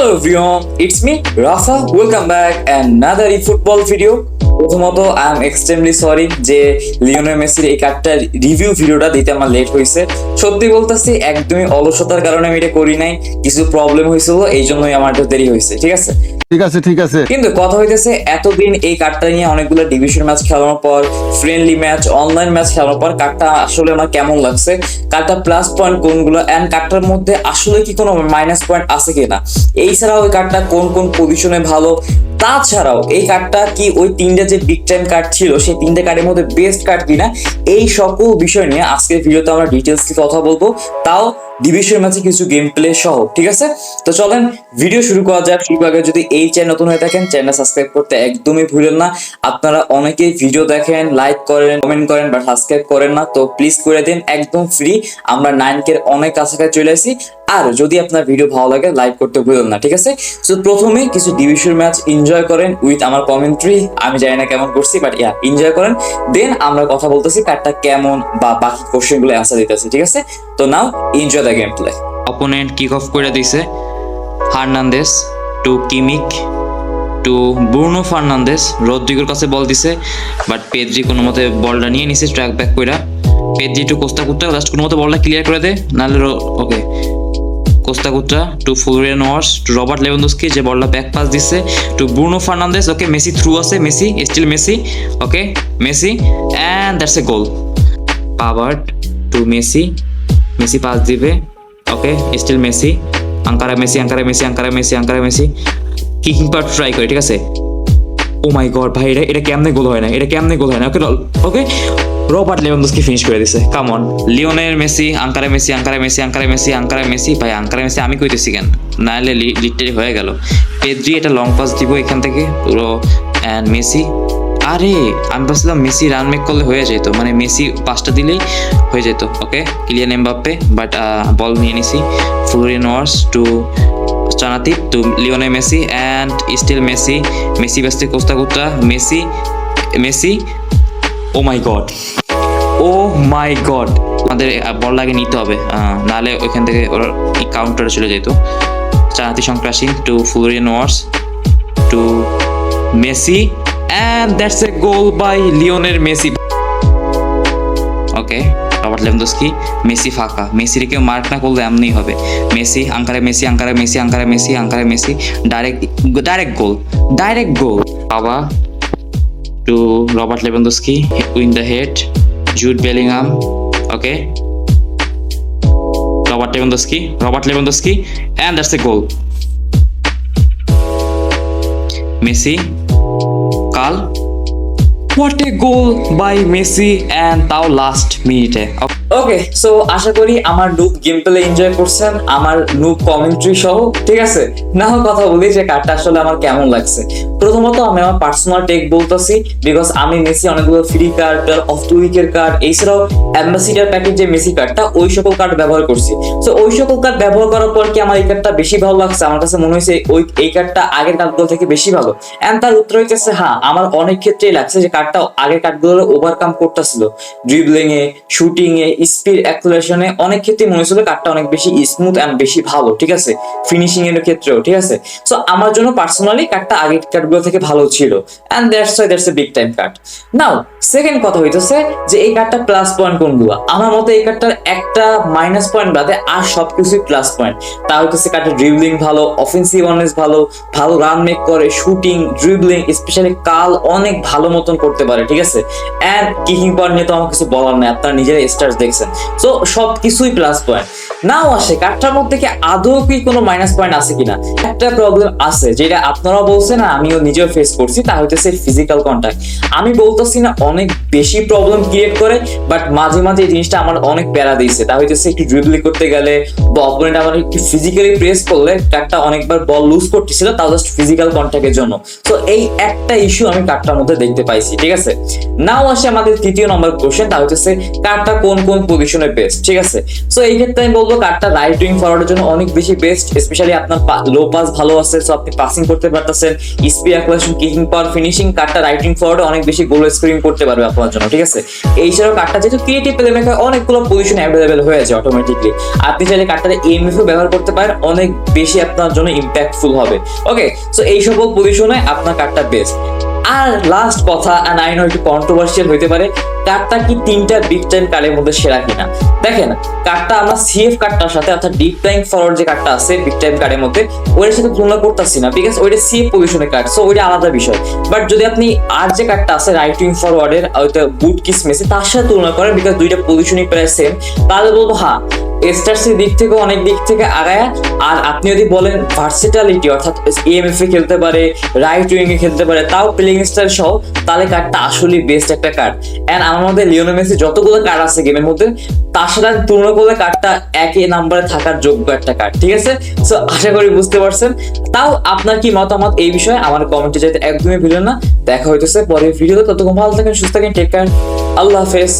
Hello everyone, it's me Rafa. Welcome back ই football video প্রথমত I am extremely sorry যে Lionel মেসির এই কার্ডটার রিভিউ ভিডিওটা দিতে আমার লেট হয়েছে। সত্যি বলতেছি একদমই অলসতার কারণে আমি এটা করি নাই। কিছু প্রবলেম হয়েছিল এই জন্যই আমার একটু দেরি হয়েছে ঠিক আছে? ঠিক আছে ঠিক আছে। কিন্তু কথা হইতেছে, এতদিন এই কার্ডটা নিয়ে অনেকগুলো ডিভিশন ম্যাচ খেলানোর পর ফ্রেন্ডলি ম্যাচ অনলাইন ম্যাচ খেলানোর পর, কার্ডটা আসলে আমার কেমন লাগছে? কার্ডটা প্লাস পয়েন্ট কোনগুলো অ্যান্ড কার্ডটার মধ্যে আসলে কি কোনো মাইনাস পয়েন্ট আছে কিনা? এই ছাড়াও ওই কার্ডটা কোন কোন পজিশনে ভালো? তাছাড়াও এই কার্ডটা কি ওই তিনটে যে বিগ টাইম কার্ড ছিল, সেই তিনটে কার্ডের মধ্যে বেস্ট কার্ড কিনা? এই সকল বিষয় নিয়ে আজকের ভিডিওতে আমরা ডিটেলস কথা বলব। তাও ডিভিশন ম্যাচে কিছু গেম প্লে সহ, ঠিক আছে? তো চলেন ভিডিও শুরু করা যাক। শুরু আগে যদি এই চ্যানেল নতুন হয়ে থাকেন চ্যানেল সাবস্ক্রাইব করতে একদমই ভুলেন না। আপনারা অনেকেই ভিডিও দেখেন লাইক করেন কমেন্ট করেন বা সাবস্ক্রাইব করেন না, তো প্লিজ করে দিন, একদম ফ্রি আমরা নাইন কে অনেক কাছাকাছি চলে আসি। আর যদি আপনার ভিডিও ভালো লাগে লাইক করতে ভুলেন না, ঠিক আছে? তো প্রথমে কিছু ডিভিশন ম্যাচ এনজয় করেন উইথ আমার কমেন্ট্রি আমি জানি না কেমন করছি বাট ইয়া এনজয় করেন। দেন আমরা কথা বলতেছি কার্ডটা কেমন বা বাকি কোশ্চেনগুলো অ্যান্সার দিতেছি, ঠিক আছে? তো now enjoy the game play opponent kick off করে দিছে। Hernandez to Kimmich to Bruno Fernandes রদ্রিগোর কাছে বল দিছে বাট পেদ্রি কোনো মতে বলটা নিয়ে নিছে ট্র্যাক ব্যাক কইরা। পেদ্রি টু কোস্তা কুত্তা লাস্ট কোনো মতে বলটা ক্লিয়ার করে দে, নাহলে okay Costa কুত্রা to Florian Wirtz to Robert Lewandowski যে বলটা ব্যাক পাস দিচ্ছে to Bruno Fernandes okay Messi through আছে Messi still Messi okay Messi and that's a goal powered to Messi Messi pass দিবে okay still Messi Ankara Messi Ankara Messi Ankara Messi Ankara Messi. Kicking part try করে, ঠিক আছে? ও my god ভাই, এটা এটা কেমনে গোল হয় না? এটা কেমনে গোল হয় না? Okay okay Robert Lewandowski finish করে দিছে। Come on Lionel Messi, Ankara Messi Ankara Messi Ankara Messi Ankara Messi. ভাই, আঙ্কারা মেসি আমি কইতেছি কেন? নাহলে লিটারি হয়ে গেল। পেদ্রি এটা লং পাস দিব এখান থেকে, পুরো অ্যান্ড মেসি। আরে, আমি ভাবছিলাম মেসি রান মেক করলে হয়ে যেত মানে মেসি পাঁচটা দিলেই হয়ে যেত okay Kylian Mbappe but ball নিয়ে নিছি। Wirtz to চানাতি to Lionel Messi and still Messi Messi ব্যস্ত কোস্তা কুত্তা Messi Messi oh my god oh my god আমাদের বল লাগে নিতে হবে নাহলে ওইখান থেকে ওরা কাউন্টারে চলে যেত। চানাতি সংক্রাসীন to Florian Wirtz to Messi and that's a goal by Lionel Messi okay Robert Lewandowski Messi ফাঁকা। মেসির কেউ মার্ক না করলে এমনই হবে। Messi, Ankara Messi Ankara Messi Ankara Messi Ankara Messi, direct direct goal. Direct goal. বাবা, to Robert Lewandowski win the head, Jude Bellingham, okay? Robert Lewandowski Robert Lewandowski and that's a goal Messi, কাল what a goal by Messi and তাও last মিনিটে okay so আশা করি আমার noob game play enjoy করছেন, আমার noob commentary সহ, ঠিক আছে? না হয় কথা বলি যে কার্ডটা আসলে আমার কেমন লাগছে। প্রথমত আমি আমার পার্সোনাল টেক বলতেছি বিকজ আমি মেসি অনেকগুলো ফ্রি কার্ড অফ টু উইকের কার্ড এছাড়াও অ্যাম্বাসিডার প্যাকেজ যে মেসি কার্ডটা ওই সকল কার্ড ব্যবহার করছি। তো ওই সকল কার্ড ব্যবহার করার পর কি আমার এই কার্ডটা বেশি ভালো লাগছে? আমার কাছে মনে হয়েছে ওই, এই কার্ডটা আগের কার্ডগুলো থেকে বেশি ভালো। এন্ড তার উত্তর হইতেছে হ্যাঁ আমার অনেক ক্ষেত্রেই লাগছে যে কার্ডটা আগের কার্ডগুলো ওভারকাম করতেছিল। ড্রিবলিং এ শুটিং এ স্পিড অ্যাক্সেলারেশনে অনেক ক্ষেত্রে মনে হয়েছিল কার্ডটা অনেক বেশি স্মুথ এন্ড বেশি ভালো, ঠিক আছে? ফিনিশিং এর ক্ষেত্রেও, ঠিক আছে? সো আমার জন্য পার্সোনালি কার্ডটা আগের কার্ডগুলো থেকে ভালো ছিল। And that's why that's a big time card now second কথা হইতেছে যে এই কার্ডটা প্লাস পয়েন্ট কোনগুলো? আমার মতে এই কার্ডটার একটা মাইনাস পয়েন্ট বাদে আর সবকিছুই প্লাস পয়েন্ট তা হইতেছে কার্ডের ড্রিবলিং ভালো অফেন্সিভ অনেস ভালো ভালো রান মেক করে শুটিং ড্রিবলিং স্পেশালি কাল অনেক ভালো মতন করতে পারে, ঠিক আছে? এন্ড কিকিং পয়েন্ট নিয়ে তো আমার কিছু বলার নেই, আপনারা নিজেরা স্টার্স দেখছেন। সো সব কিছুই প্লাস পয়েন্ট নাও আসে কার্ডটার মধ্যে কি আদৌ কি কোনো মাইনাস পয়েন্ট আছে কিনা? একটা প্রবলেম আছে, যেটা আপনারা বলছেন আমিও নিজেও ফেস করছি, তা হইতেছে ফিজিক্যাল কন্ট্যাক্ট আমি বলতেছি না অনেক বেশি প্রবলেম ক্রিয়েট করে বাট মাঝে মাঝে এই জিনিসটা আমার অনেক প্যারা দিয়েছে। তা হইতেছে একটু ড্রিবলি করতে গেলে বা অপোনেন্ট আমার একটু ফিজিক্যালি প্রেস করলে কার্ডটা অনেকবার বল লুজ করতেছিল, তাও জাস্ট ফিজিক্যাল কন্ট্যাক্টের জন্য। তো এই একটা ইস্যু আমি কার্ডটার মধ্যে দেখতে পাইছি, ঠিক আছে? নাও আসে আমাদের তৃতীয় নম্বর কোশ্চেন তা হচ্ছে কার্ডটা কোন কোন পজিশনে বেস্ট ঠিক আছে? সো এই ক্ষেত্রে আমি বলব কার্ডটা রাইট উইং ফরওয়ার্ডের জন্য অনেক বেশি বেস্ট স্পেশালি আপনার লো পাস ভালো আছে সো আপনি পাসিং করতে পারতেছেন। Speed acceleration kicking power finishing কার্ডটা রাইট উইং ফরওয়ার্ডে অনেক বেশি গোল স্কোরিং করতে পারবে আপনার। জন্য, ঠিক আছে? এই ছাড়াও কার্ডটা যেহেতু ক্রিয়েটিভ প্লে মেকার অনেকগুলো পজিশন অ্যাভেলেবেল হয়ে যায় অটোমেটিকলি আপনি চাইলে কার্ডটাতে এমএফও ব্যবহার করতে পারেন, অনেক বেশি আপনার জন্য ইম্প্যাক্টফুল হবে। ওকে সো এই সকল পজিশনে আপনার কার্ডটা বেস্ট আর লাস্ট কথা অ্যান্ড আই নো একটু কন্ট্রোভার্সিয়াল হইতে পারে কার্ডটা কি তিনটা বিগ টাইম কার্ডের মধ্যে সেরা কিনা? দেখেন কার্ডটা আমরা সিএফ কার্ডটার সাথে, অর্থাৎ ডিপ টাইম ফরওয়ার্ড যে কার্ডটা আছে বিগ টাইম কার্ডের মধ্যে, ওইটার সাথে তুলনা করতেছি না বিকজ ওইটা সিএফ পজিশনের কার্ড সো ওইটা আলাদা বিষয়। বাট যদি আপনি আর যে কার্ডটা আছে রাইট উইং ফরওয়ার্ডের ওইটা বুট কিস মেসে, তার সাথে তুলনা করেন বিকজ দুইটা পজিশনই প্রায় সেম তাহলে বলব হ্যাঁ স্টার্সের দিক থেকে অনেক দিক থেকে আগায়, আর আপনি যদি বলেন ভার্সিটালিটি অর্থাৎ এএমএফ এ খেলতে পারে রাইট উইং এ খেলতে পারে, তাও প্লেইং স্টাইল সহ, তাহলে কার্ডটা আসলেই বেস্ট একটা কার্ড এন্ড আমার মধ্যে লিওনেল মেসি যতগুলো কার্ড আছে গেমের মধ্যে, তার সাথে তুলনা করলে কার্ডটা একই নাম্বারে থাকার যোগ্য একটা কার্ড ঠিক আছে? সো আশা করি বুঝতে পারছেন। তাও আপনার কি মতামত এই বিষয়ে? আমার কমেন্টে যেতে একদমই ভুলেন না। দেখা হইতেছে পরের ভিডিওতে ততক্ষণ ভালো থাকেন, সুস্থ থাকেন টেক কেয়ার আল্লাহ হাফেজ।